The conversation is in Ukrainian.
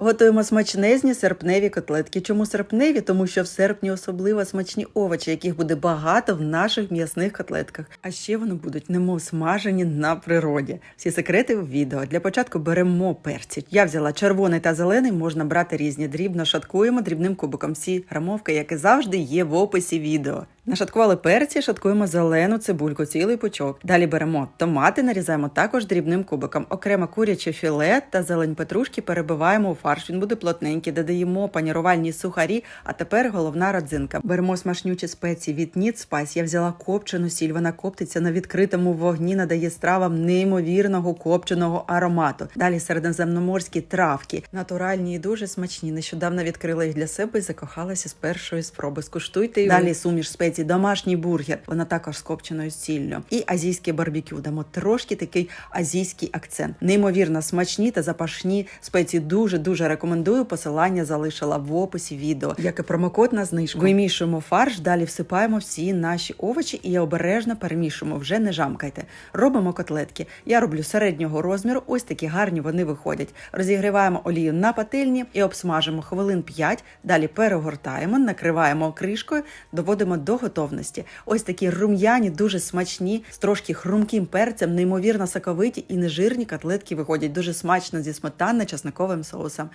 Готуємо смачнезні серпневі котлетки. Чому серпневі? Тому що в серпні особливо смачні овочі, яких буде багато в наших м'ясних котлетках. А ще вони будуть немов смажені на природі. Всі секрети в відео. Для початку беремо перці. Я взяла червоний та зелений, можна брати різні. Дрібно шаткуємо дрібним кубиком. Всі грамовки, як і завжди, є в описі відео. Нашаткували перці, шаткуємо зелену цибульку, цілий пучок. Далі беремо томати, нарізаємо також дрібним кубиком. Окремо куряче філе та зелень петрушки перебиваємо у фарш. Він буде плотненький. Додаємо панірувальні сухарі. А тепер головна родзинка. Беремо смачнючі спеції від Ніт Спайс. Я взяла копчену сіль. Вона коптиться на відкритому вогні, надає стравам неймовірного копченого аромату. Далі середземноморські травки, натуральні і дуже смачні. Нещодавно відкрила їх для себе і закохалася з першої спроби. Скуштуйте ви. далі суміш спецій, домашній бургер. Вона також з копченою сіллю. І азійське барбекю. Дамо трошки такий азійський акцент. Неймовірно смачні та запашні спеції. Дуже дуже рекомендую. Посилання залишила в описі відео. Як і промокод на знижку. Вимішуємо фарш, далі всипаємо всі наші овочі і обережно перемішуємо. Вже не жамкайте. Робимо котлетки. Я роблю середнього розміру. Ось такі гарні вони виходять. Розігріваємо олію на пательні і обсмажимо хвилин 5. Далі перегортаємо, накриваємо кришкою, доводимо до. Ось такі рум'яні, дуже смачні, з трошки хрумким перцем, неймовірно соковиті і нежирні котлетки виходять дуже смачно зі сметанно-часниковим соусом.